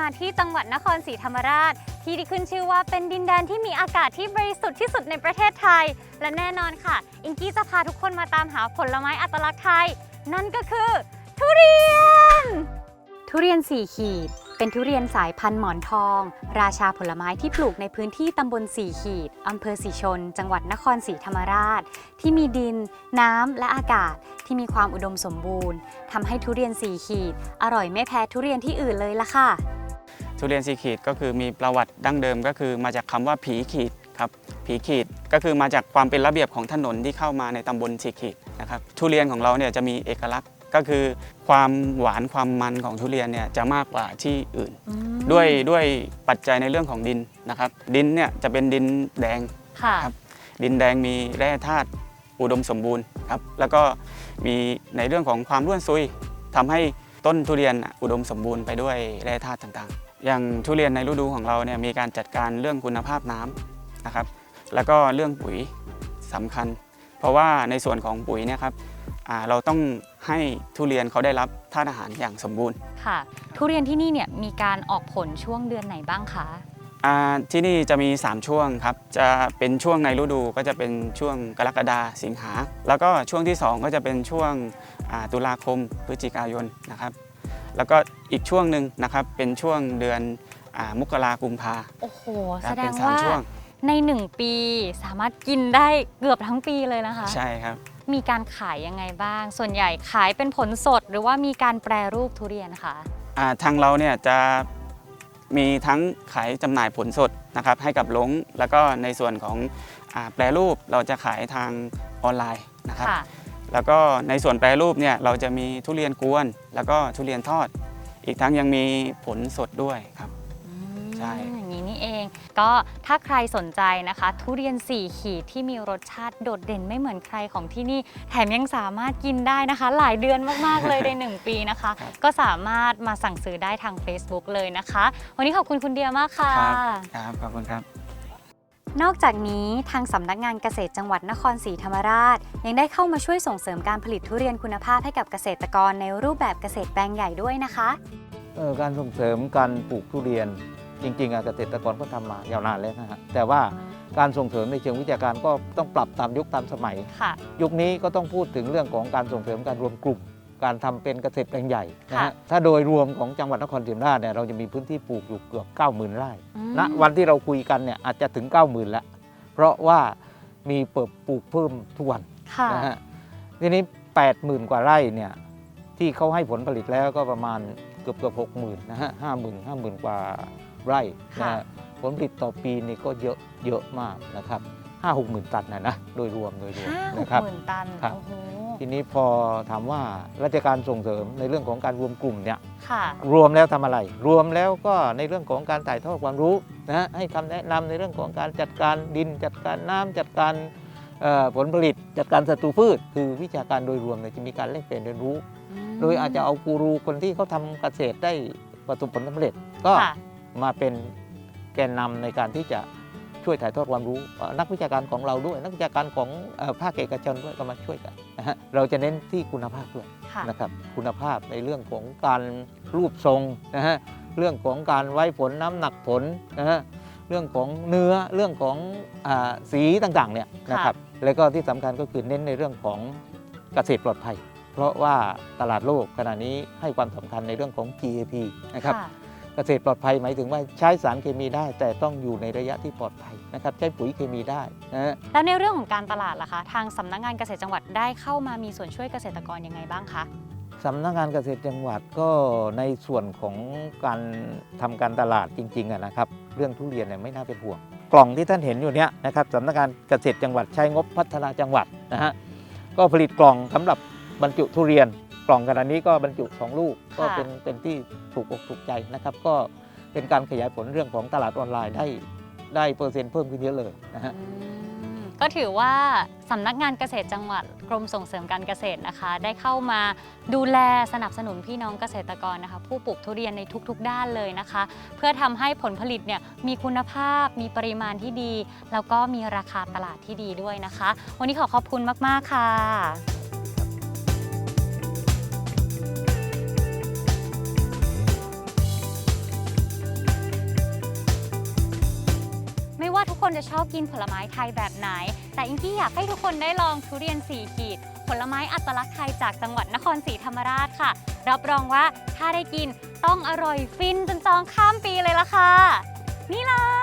มาที่จังหวัดนครศรีธรรมราช ที่ได้ขึ้นชื่อว่าเป็นดินแดนที่มีอากาศที่บริสุทธิ์ที่สุดในประเทศไทย และแน่นอนค่ะ อิงกี้จะพาทุกคนมาตามหาผลไม้อัตลักษณ์ไทย นั่นก็คือ ทุเรียน ทุเรียนสี่ขีด เป็นทุเรียนสายพันธุ์หมอนทอง ราชาผลไม้ที่ปลูกในพื้นที่ตำบลสี่ขีดอำเภอสีชน จังหวัดนครศรีธรรมราช ที่มีดิน น้ำ และอากาศที่มีความอุดมสมบูรณ์ทำให้ทุเรียนสี่ขีด อร่อยไม่แพ้ทุเรียนที่อื่นเลยล่ะค่ะ ทุเรียนสี่ขีดก็คือมีประวัติดั้งเดิมก็คือมาจากคำว่าผีขีดครับผีขีดก็คือมาจากความเป็นระเบียบของถนนที่เข้ามาในตำบลสีขีดนะครับทุเรียนของเราเนี่ยจะมีเอกลักษณ์ ก็คือความหวานความมันของทุเรียนเนี่ยจะมากกว่าที่อื่น ด้วยด้วยปัจจัยในเรื่องของดินนะครับ ดินเนี่ยจะเป็นดินแดงค่ะครับดินแดงมีแร่ธาตุอุดมสมบูรณ์ครับแล้วก็มีในเรื่องของความร่วนซุยทำให้ต้นทุเรียนน่ะอุดมสมบูรณ์ไปด้วยแร่ธาตุต่างๆ อย่างทุเรียนในฤดูของเราเนี่ยมีการจัดการเรื่องคุณภาพน้ำนะครับ แล้วก็เรื่องปุ๋ยสำคัญ เพราะว่าในส่วนของปุ๋ยเนี่ยครับอ่า เราต้องให้ทุเรียนเขาได้รับธาตุอาหารอย่างสมบูรณ์ค่ะ ทุเรียนที่นี่เนี่ยมีการออกผลช่วงเดือนไหนบ้างคะอ่าที่นี่จะมี 3 ช่วงครับ จะเป็นช่วงในฤดูก็จะเป็นช่วงกรกฎาสิงหา แล้วก็ช่วงที่ 2 ก็จะเป็นช่วงอ่าตุลาคมพฤศจิกายนนะครับ แล้วก็อีกช่วงหนึ่งนะครับเป็นช่วงเดือนอามกรากุมภาโอ้โหครัแสบดเป็งนสามว่าช่วงใน 1 ปีสามารถกินได้เกือบทั้งปีเลยนะคะ ใช่ครับ มีการขายยังไงบ้าง ส่วนใหญ่ขายเป็นผลสดหรือว่ามีการแปรรูปทุเรียนคะอ่าทางเราเนี่ยจะมีทั้งขายจำหน่ายผลสดนะครับให้กับลงแล้วก็ในส่วนของอาแปรรูปเราจะขายทางออนไลน์นะครับ ค่ะ แล้วก็ในส่วนแปรรูปเนี่ยเราจะมีทุเรียนกวน แล้วก็ทุเรียนทอด อีกทั้งยังมีผลสดด้วยครับอืม ใช่ อย่างนี้นี่เอง ก็ถ้าใครสนใจนะคะ ทุเรียน 4 ขีดที่มีรสชาติโดดเด่นไม่เหมือนใครของที่นี่ แถมยังสามารถกินได้นะคะ หลายเดือนมาก ๆ เลยใน 1 ปีนะคะครับก็สามารถมาสั่งซื้อได้ทาง Facebook เลยนะคะ วันนี้ขอบคุณคุณเดียมากค่ะ ครับ ขอบคุณครับนอกจากนี้ทางสำนักงานเกษตรจังหวัดนครศรีธรรมราช ยังได้เข้ามาช่วยส่งเสริมการผลิตทุเรียนคุณภาพให้กับเกษตรกรในรูปแบบเกษตรแปลงใหญ่ด้วยนะคะเอ่อการส่งเสริมการปลูกทุเรียน จริงๆอะเกษตรกรก็ทำมายาวนานแล้วนะฮะแต่ว่าการส่งเสริมในเชิงวิชาการก็ต้องปรับตามยุคตามสมัยค่ะยุคนี้ก็ต้องพูดถึงเรื่องของการส่งเสริมการรวมกลุ่ม การทำเป็นเกษตรแปลงใหญ่นะค่ะฮะถ้าโดยรวมของจังหวัดนครศรีธรรมราชเนี่ยเราจะมีพื้นที่ปลูกอยู่เกือบ 90,000 ไร่อืมณวันที่เราคุยกันเนี่ยอาจจะถึง 90,000 แล้ว เพราะว่ามีเปิดปลูกเพิ่มทุกวันค่ะนะฮะทีนี้ 80,000 กว่าไร่เนี่ยที่เขาให้ผลผลิตแล้วก็ประมาณเกือบเกือบหกหมื่นนะฮะห้าหมื่นห้าหมื่นกว่า ไร่นะค่ะฮะผลผลิตต่อปีนี่ก็เยอะเยอะมากนะครับห้าหกหมื่นตันนะนะโดยรวมโดยรวมห้าหกนะครับ หมื่นตันครับ โอ้โหทีนี้พอถามว่าราชการส่งเสริมในเรื่องของการรวมกลุ่มเนี่ย ค่ะรวมแล้วทำอะไร รวมแล้วก็ในเรื่องของการถ่ายทอดความรู้นะฮะให้คำแนะนำในเรื่องของการจัดการดิน จัดการน้ำจัดการเอ่อผลผลิต จัดการศัตรูพืช คือวิชาการโดยรวมเนี่ยจะมีการแลกเปลี่ยนเรียนรู้ โดยอาจจะเอากูรูคนที่เขาทำเกษตรได้ประสบผลสำเร็จ ก็ค่ะ มาเป็นแกนนำในการที่จะช่วยถ่ายทอดความรู้เอ่อนักวิชาการของเราด้วย นักวิชาการของเอ่อภาคเอกชนด้วยก็มาช่วยกันนะฮะเราจะเน้นที่คุณภาพด้วยค่ะนะครับคุณภาพในเรื่องของการรูปทรงนะฮะเรื่องของการไว้ผลน้ำหนักผลนะฮะเรื่องของเนื้อเรื่องของอาสีต่างๆเนี่ยนะครับแล้วก็ที่สำคัญก็คือเน้นในเรื่องของเกษตรปลอดภัย เพราะว่าตลาดโลกขณะนี้ให้ความสำคัญในเรื่องของ GAP นะครับค่ะ เกษตรปลอดภัยหมายถึงว่าใช้สารเคมีได้ แต่ต้องอยู่ในระยะที่ปลอดภัยนะครับใช้ปุ๋ยเคมีได้นะฮะแล้วในเรื่องของการตลาดล่ะคะ ทางสำนักงานเกษตรจังหวัดได้เข้ามามีส่วนช่วยเกษตรกรยังไงบ้างคะสำนักงานเกษตรจังหวัดก็ในส่วนของการทำการตลาดจริงๆอะนะครับ เรื่องทุเรียนเนี่ยไม่น่าเป็นห่วง กล่องที่ท่านเห็นอยู่เนี้ยนะครับสำนักงานเกษตรจังหวัดใช้งบพัฒนาจังหวัดนะฮะก็ผลิตกล่องสำหรับบรรจุทุเรียน กล่องขนาดนี้ก็บรรจุ2ลูกก็เป็นเป็นที่ถูกอกถูกใจนะครับ ก็เป็นการขยายผลเรื่องของตลาดออนไลน์ได้ได้เปอร์เซ็นต์เพิ่มขึ้นเยอะเลยนะฮะอืมก็ถือว่าสำนักงานเกษตรจังหวัดกรมส่งเสริมการเกษตรนะคะ ได้เข้ามาดูแลสนับสนุนพี่น้องเกษตรกรนะคะ ผู้ปลูกทุเรียนในทุกๆ ด้านเลยนะคะ เพื่อทำให้ผลผลิตเนี่ยมีคุณภาพ มีปริมาณที่ดี แล้วก็มีราคาตลาดที่ดีด้วยนะคะ วันนี้ขอขอบคุณมากๆค่ะ คนจะชอบกินผลไม้ไทยแบบไหน แต่อิงกี้อยากให้ทุกคนได้ลองทุเรียนสี่ขีด ผลไม้อัตลักษณ์ไทยจากจังหวัดนครศรีธรรมราชค่ะ รับรองว่าถ้าได้กินต้องอร่อยฟินจนจองข้ามปีเลยล่ะค่ะ นี่เลย